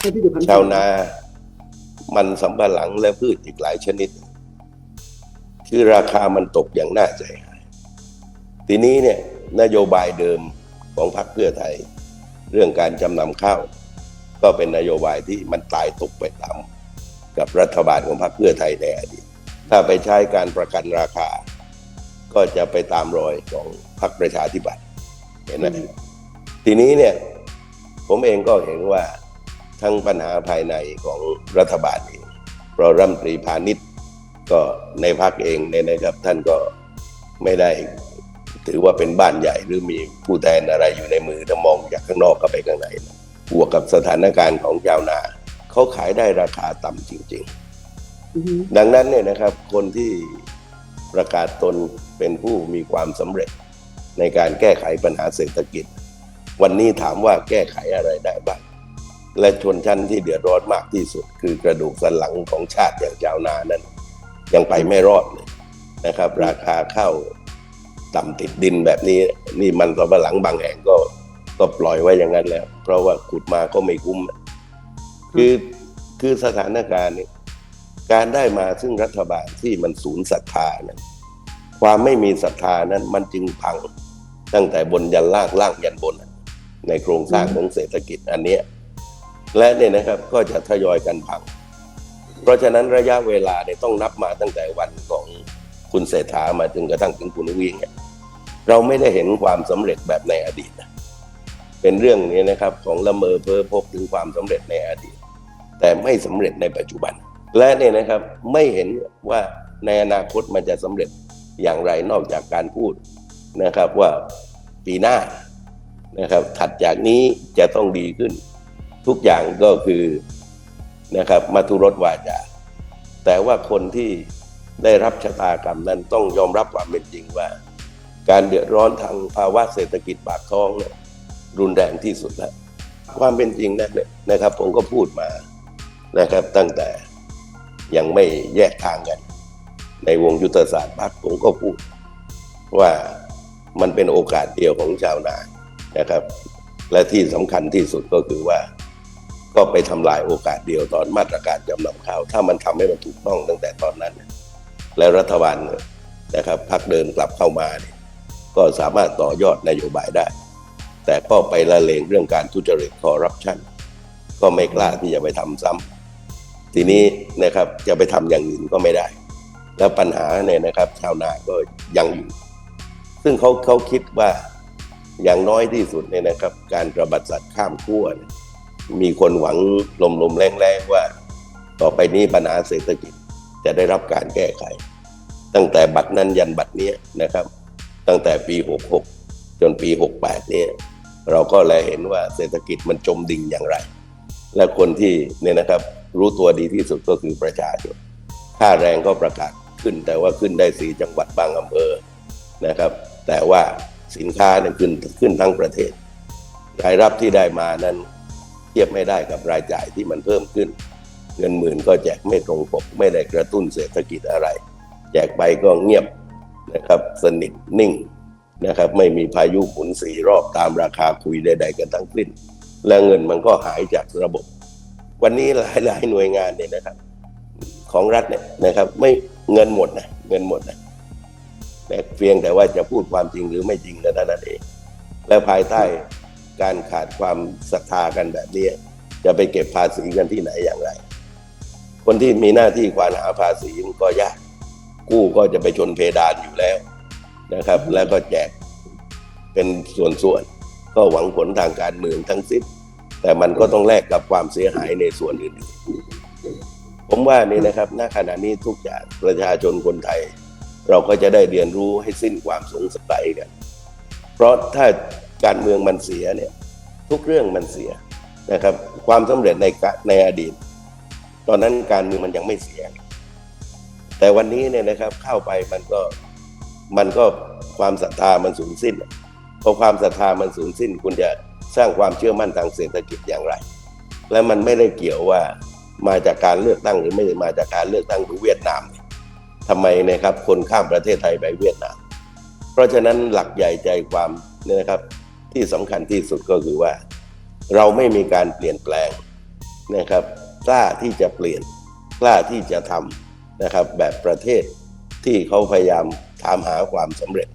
ให้ผลิตภัณฑ์ชาวนา มันสำปะหลังและพืชอีกหลายชนิดคือราคามันตกอย่างน่าใจหาย ทีนี้เนี่ยนโยบายเดิมของพรรคเพื่อไทย เรื่องการจำนำข้าว ก็เป็นนโยบายที่มันตายตกไปตามกับรัฐบาลของพรรคเพื่อไทยในอดีตถ้าไปใช้การประกันราคา ก็จะไปตามรอยของพรรคประชาธิปัตย์เห็นไหมทีนี้เนี่ย ผมเองก็เห็นว่า ทั้งปัญหาภายในของรัฐบาลเองเพราะรัฐมนตรีพาณิชย์ก็ในพักเองเนี่ยนะครับ ท่านก็ไม่ได้ถือว่าเป็นบ้านใหญ่หรือมีผู้แทนอะไรอยู่ในมือถ้ามองจากข้างนอกเข้าไปข้างในนะบวกกับสถานการณ์ของชาวนาเขาขายได้ราคาต่ำจริงๆอือฮึดังนั้นเนี่ยนะครับ คนที่ประกาศตนเป็นผู้มีความสำเร็จในการแก้ไขปัญหาเศรษฐกิจ วันนี้ถามว่าแก้ไขอะไรได้บ้าง และชนชั้นที่เดือดร้อนมากที่สุด คือกระดูกสันหลังของชาติอย่างชาวนานั้น ยังไปไม่รอดเลยนะครับ ราคาข้าวต่ำติดดินแบบนี้นี่มันสำปะหลังบางแห่งก็ก็ปล่อยไว้อย่างนั้นแล้ว เพราะว่าขุดมาก็ไม่คุ้ม คือคือสถานการณ์นี่ยการได้มาซึ่งรัฐบาลที่มันศูนย์ศรัทธานั้นความไม่มีศรัทธานั้นมันจึงพังตั้งแต่บนยันล่างล่างยันบน ในโครงสร้างของเศรษฐกิจอันเนี้ย และเนี่ยนะครับก็จะทยอยกันพัง เพราะฉะนั้นระยะเวลาเนี่ยต้องนับมาตั้งแต่วันของคุณเศรษฐามาจนกระทั่งถึงคุณวิ่งเนี่ยเราไม่ได้เห็นความสำเร็จแบบในอดีตนะเป็นเรื่องนี้นะครับของละเมอเพ้อพบถึงความสำเร็จในอดีต แต่ไม่สำเร็จในปัจจุบัน และเนี่ยนะครับไม่เห็นว่าในอนาคตมันจะสำเร็จอย่างไรนอกจากการพูดนะครับว่าปีหน้านะครับถัดจากนี้จะต้องดีขึ้น ทุกอย่างก็คือนะครับมาทุรสวาจาแต่ว่าคนที่ได้รับชะตากรรมนั้นต้องยอมรับความเป็นจริงว่า การเดือดร้อนทางภาวะเศรษฐกิจปากท้องเนี่ยรุนแรงที่สุดแล้วความเป็นจริงนั่นเนี่ยนะครับ ผมก็พูดมานะครับ ตั้งแต่ยังไม่แยกทางกัน ในวงยุทธศาสตร์พรรคผมก็พูด ว่ามันเป็นโอกาสเดียวของชาวนานะครับ และที่สำคัญที่สุดก็คือว่า ก็ไปทำลายโอกาสเดียวตอนมาตรการจำนำข้าว ถ้ามันทำให้มันถูกต้องตั้งแต่ตอนนั้น แล้วรัฐบาลนะครับพรรคเดินกลับเข้ามาเนี่ยก็สามารถต่อยอดนโยบายได้ แต่ก็ไปละเลงเรื่องการทุจริตคอร์รัปชันก็ไม่กล้าที่จะไปทำซ้ำทีนี้นะครับจะไปทำอย่างอื่นก็ไม่ได้ แล้วปัญหาเนี่ยนะครับชาวนาก็ยังอยู่ ซึ่งเขาเขาคิดว่าอย่างน้อยที่สุดเนี่ยนะครับ การระบาดสัตว์ข้ามขั้วเนี่ย มีคนหวังลมๆแรงๆว่า ต่อไปนี้ปัญหาเศรษฐกิจจะได้รับการแก้ไข ตั้งแต่บัตรนั้นยันบัตรนี้นะครับ ตั้งแต่ปี 66 จนปี 68 เนี่ยเราก็แลยเห็นว่าเศรษฐกิจมันจมดิ่งอย่างไร และคนที่เนี่ยนะครับรู้ตัวดีที่สุดก็คือประชาชนค่าแรงก็ประกาศขึ้นแต่ว่าขึ้นได้สี่จังหวัดบางอำเภอนะครับ แต่ว่าสินค้าเนี่ยขึ้นขึ้นทั้งประเทศรายรับที่ได้มานั้น เทียบไม่ได้กับรายจ่ายที่มันเพิ่มขึ้น เงินหมื่นก็แจกไม่ตรงปกไม่ได้กระตุ้นเศรษฐกิจอะไร แจกไปก็เงียบนะครับสนิทนิ่งนะครับไม่มีพายุหมุนสีรอบตามราคาคุยใด ๆ กันทั้งสิ้น และเงินมันก็หายจากระบบ วันนี้หลายๆหน่วยงานเนี่ยนะครับ ของรัฐเนี่ยนะครับ ไม่เงินหมดนะเงินหมดนะแต่เพียงแต่ว่าจะพูดความจริงหรือไม่จริงเท่านั้นเองและภายใต้ การขาดความศรัทธากันแบบนี้ จะไปเก็บภาษีกันที่ไหนอย่างไร คนที่มีหน้าที่ควานหาภาษีมันก็ยากกู้ก็จะไปชนเพดานอยู่แล้วนะครับ แล้วก็แจกเป็นส่วนๆก็หวังผลทางการเมืองทั้งสิ้นแต่มันก็ต้องแลกกับความเสียหายในส่วนอื่นผมว่านี่นะครับณขณะนี้ทุกอย่างประชาชนคนไทย เราก็จะได้เรียนรู้ให้สิ้นความสงสัยกัน เพราะถ้า การเมืองมันเสียเนี่ยทุกเรื่องมันเสียนะครับ ความสำเร็จในในอดีต ตอนนั้นการเมืองมันยังไม่เสีย แต่วันนี้เนี่ยนะครับเข้าไปมันก็มันก็ความศรัทธามันสูญสิ้นพอความศรัทธามันสูญสิ้น คุณจะสร้างความเชื่อมั่นทางเศรษฐกิจอย่างไร และมันไม่ได้เกี่ยวว่ามาจากการเลือกตั้งหรือไม่ได้มาจากการเลือกตั้งดูเวียดนามเนี่ยทำไมนะครับคนข้ามประเทศไทยไปเวียดนาม เพราะฉะนั้นหลักใหญ่ใจความเนี่ยนะครับ ที่สำคัญที่สุดก็คือว่า เราไม่มีการเปลี่ยนแปลงนะครับกล้าที่จะเปลี่ยนกล้าที่จะทำนะครับ แบบประเทศที่เขาพยายามถามหาความสำเร็จ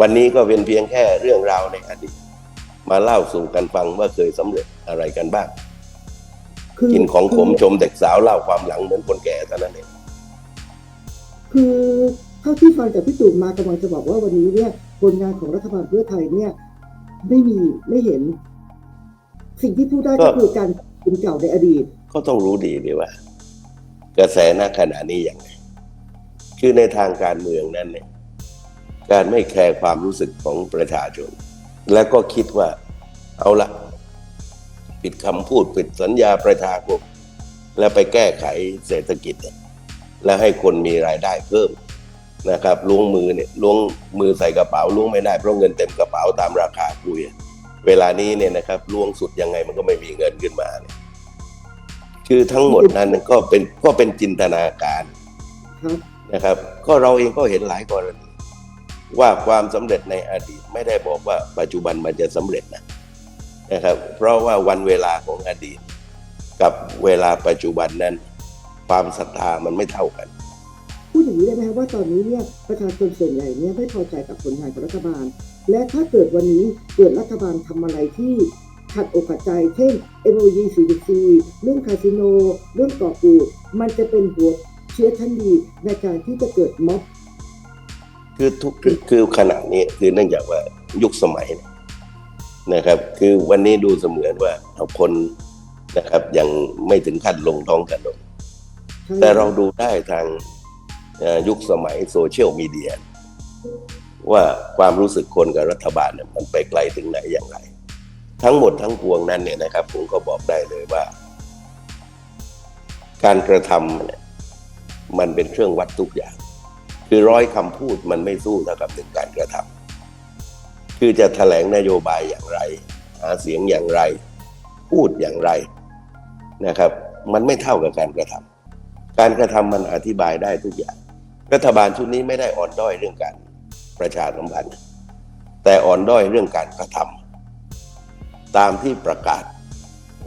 วันนี้ก็เป็นเพียงแค่เรื่องราวในอดีตมาเล่าสู่กันฟังว่าเคยสำเร็จอะไรกันบ้างคือกินของขมคือชมเด็กสาวเล่าความหลังเหมือนคนแก่เท่านั้นเองคือเท่าที่ฟังจากพี่ตู่มากำลังจะบอกว่าวันนี้เนี่ยผลงานของรัฐบาลเพื่อไทยเนี่ย ไม่มีไม่เห็น สิ่งที่พูดได้ก็คือการคุณเก่าในอดีต ก็ต้องรู้ดีดีว่า กระแสณขณะนี้อย่างไรคือในทางการเมืองนั้นเนี่ย การไม่แคร์ความรู้สึกของประชาชน และก็คิดว่า เอาละปิดคำพูดปิดสัญญาประชาคมแล้วไปแก้ไขเศรษฐกิจเนี่ยแล้วให้คนมีรายได้เพิ่ม นะครับล้วงมือเนี่ยล้วงมือใส่กระเป๋าล้วงไม่ได้เพราะเงินเต็มกระเป๋าตามราคาคุยเวลานี้เนี่ยนะครับล้วงสุดยังไงมันก็ไม่มีเงินขึ้นมาเนี่ยคือทั้งหมดนั้นก็เป็นก็เป็นจินตนาการนะครับ ก็เราเองก็เห็นหลายกรณีว่าความสำเร็จในอดีตไม่ได้บอกว่าปัจจุบันมันจะสำเร็จนะนะครับ เพราะว่าวันเวลาของอดีต กับเวลาปัจจุบันนั้น ความศรัทธามันไม่เท่ากัน อย่างนี้ได้ไหมครับว่าตอนนี้เนี่ยประชาชนส่วนใหญ่เนี่ยไม่พอใจกับผลงานของรัฐบาล และถ้าเกิดวันนี้เกิดรัฐบาลทำอะไรที่ขัดอกขัดใจ เช่น m o u 44เรื่องคาสิโน เรื่องก่อกูดมันจะเป็นหัวเชื้อชั้นดีในการที่จะเกิดม็อบคือทุกคือคือขณะนี้คือเนื่องจากว่ายุคสมัยนะครับ คือวันนี้ดูเสมือนว่าเอาคนนะครับยังไม่ถึงขั้นลงท้องถนนแต่เราดูได้ทาง ยุคสมัยโซเชียลมีเดียว่าความรู้สึกคนกับรัฐบาลเนี่ยมันไปไกลถึงไหนอย่างไร ทั้งหมดทั้งปวงนั้นเนี่ยนะครับ ผมก็บอกได้เลยว่า การกระทำเนี่ยมันเป็นเครื่องวัดทุกอย่าง คือร้อยคำพูดมันไม่สู้เท่ากับหนึ่งการกระทำคือจะแถลงนโยบายอย่างไร หาเสียงอย่างไร พูดอย่างไรนะครับ มันไม่เท่ากับการกระทำการกระทำมันอธิบายได้ทุกอย่าง รัฐบาลชุดนี้ไม่ได้อ่อนด้อยเรื่องการประชาสัมพันธ์แต่อ่อนด้อยเรื่องการกระทำตามที่ประกาศ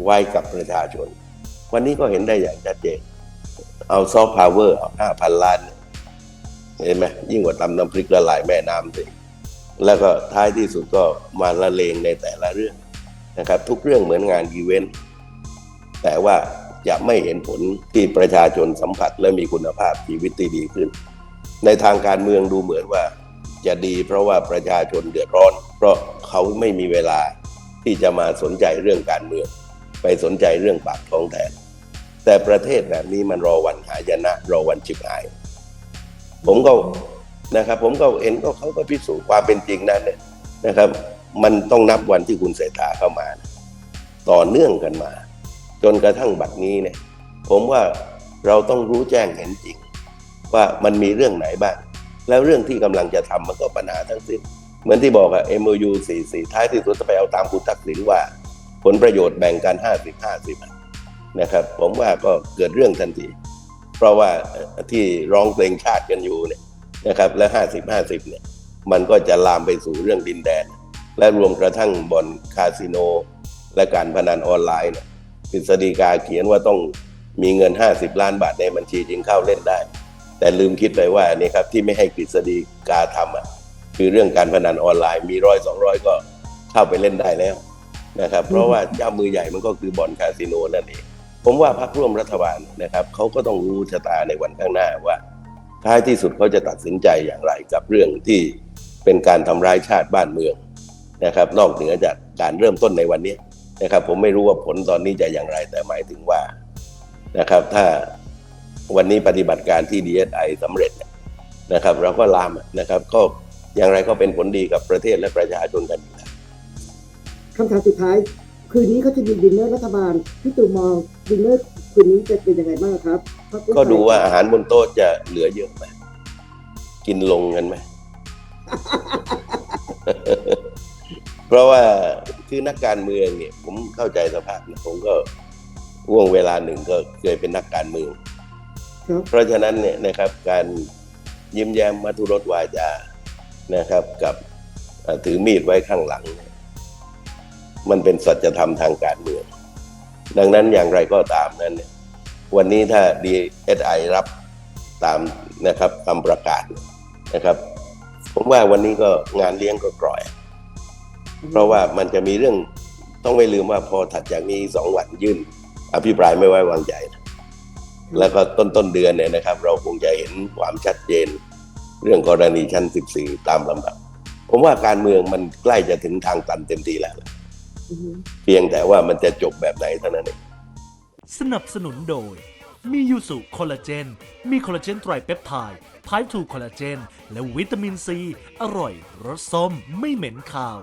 ไว้กับประชาชน วันนี้ก็เห็นได้อย่างชัดเจนเอาซอฟต์พาวเวอร์เอาห้าพันล้านเนี่ยเห็นไหมยิ่งกว่าตำน้ำพริกละลายแม่น้ำสิแล้วก็ท้ายที่สุดก็มาละเลงในแต่ละเรื่องนะครับ ทุกเรื่องเหมือนงานอีเวนต์แต่ว่าจะไม่เห็นผลที่ประชาชนสัมผัสและมีคุณภาพชีวิตที่ดีขึ้น ในทางการเมืองดูเหมือนว่า จะดีเพราะว่าประชาชนเดือดร้อน เพราะเขาไม่มีเวลาที่จะมาสนใจเรื่องการเมือง ไปสนใจเรื่องปากท้องแทน แต่ประเทศแบบนี้มันรอวันหายนะรอวันจิบหาย ผมก็นะครับ ผมก็เห็นก็เขาก็พิสูจน์ความเป็นจริงนั้นเนี่ยนะครับ มันต้องนับวันที่คุณเศรษฐาเข้ามา ต่อเนื่องกันมา จนกระทั่งบัดนี้เนี่ย ผมว่าเราต้องรู้แจ้งเห็นจริง ว่ามันมีเรื่องไหนบ้าง แล้วเรื่องที่กำลังจะทำมันก็ปัญหาทั้งสิ้น เหมือนที่บอกอะ MOU 44ท้ายที่สุดจะไปเอาตามคุณทักษิณว่า ผลประโยชน์แบ่งกัน 50 50นะครับ ผมว่าก็เกิดเรื่องทันที เพราะว่าที่ร้องเพลงชาติกันอยู่เนี่ยนะครับและ 50 50เนี่ยมันก็จะลามไปสู่เรื่องดินแดน และรวมกระทั่งบ่อนคาสิโน และการพนันออนไลน์เนี่ยกฤษฎีกาเขียนว่าต้องมีเงิน 50 ล้านบาทในบัญชีจึงเข้าเล่นได้ แต่ลืมคิดไปว่านี่ครับที่ไม่ให้กฤษฎีกาทำอะคือเรื่องการพนันออนไลน์มีร้อยสองร้อยก็เข้าไปเล่นได้แล้วนะครับ เพราะว่าเจ้ามือใหญ่มันก็คือบ่อนคาสิโนนั่นเองผมว่าพรรคร่วมรัฐบาลนะครับเขาก็ต้องรู้ชะตาในวันข้างหน้าว่าท้ายที่สุดเขาจะตัดสินใจอย่างไรกับเรื่องที่เป็นการทำร้ายชาติบ้านเมืองนะครับ นอกเหนือจากการเริ่มต้นในวันนี้นะครับ ผมไม่รู้ว่าผลตอนนี้จะอย่างไรแต่หมายถึงว่านะครับ ถ้า วันนี้ปฏิบัติการที่ DSI สำเร็จเนี่ยนะครับ เราก็ลามนะครับ ก็อย่างไรก็เป็นผลดีกับประเทศและประชาชนกันอยู่แล้วคำถามสุดท้าย คืนนี้เขาจะมีดินเนอร์รัฐบาลพี่ตู่มองดินเนอร์คืนนี้จะเป็นยังไงบ้างครับพรรคเพื่อไทยก็ดูว่าอาหารบนโต๊ะจะเหลือเยอะไหมกินลงกันไหมเพราะว่าคือนักการเมืองเนี่ย ผมเข้าใจสภาพนะผมก็ว่วงเวลาหนึ่งก็เคยเป็นนักการเมืองครับ เพราะฉะนั้นเนี่ยนะครับการยิ้มแย้มมัทุรสวาจานะครับ กับถือมีดไว้ข้างหลัง มันเป็นสัจธรรมทางการเมือง ดังนั้นอย่างไรก็ตามนั้นเนี่ยวันนี้ถ้า DSI รับตามนะครับคำประกาศนะครับ ผมว่าวันนี้ก็งานเลี้ยงก็กร่อย เพราะว่ามันจะมีเรื่องต้องไม่ลืมว่าพอถัดจากนี้สองวันยื่น อภิปรายไม่ไว้วางใจนะ แล้วก็ต้นต้นๆเดือนเนี่ยนะครับ เราคงจะเห็นความชัดเจน เรื่องกรณีชั้น 14 ตามลำดับ ผมว่าการเมืองมันใกล้จะถึงทางตันเต็มทีแล้วอือฮึเพียงแต่ว่ามันจะจบแบบไหนเท่านั้นเองสนับสนุนโดย มียูสุคอลลาเจน มีคอลลาเจนไตรเปปไทด์ไพร์ทูคอลลาเจน และวิตามินซี อร่อยรสส้มไม่เหม็นคาว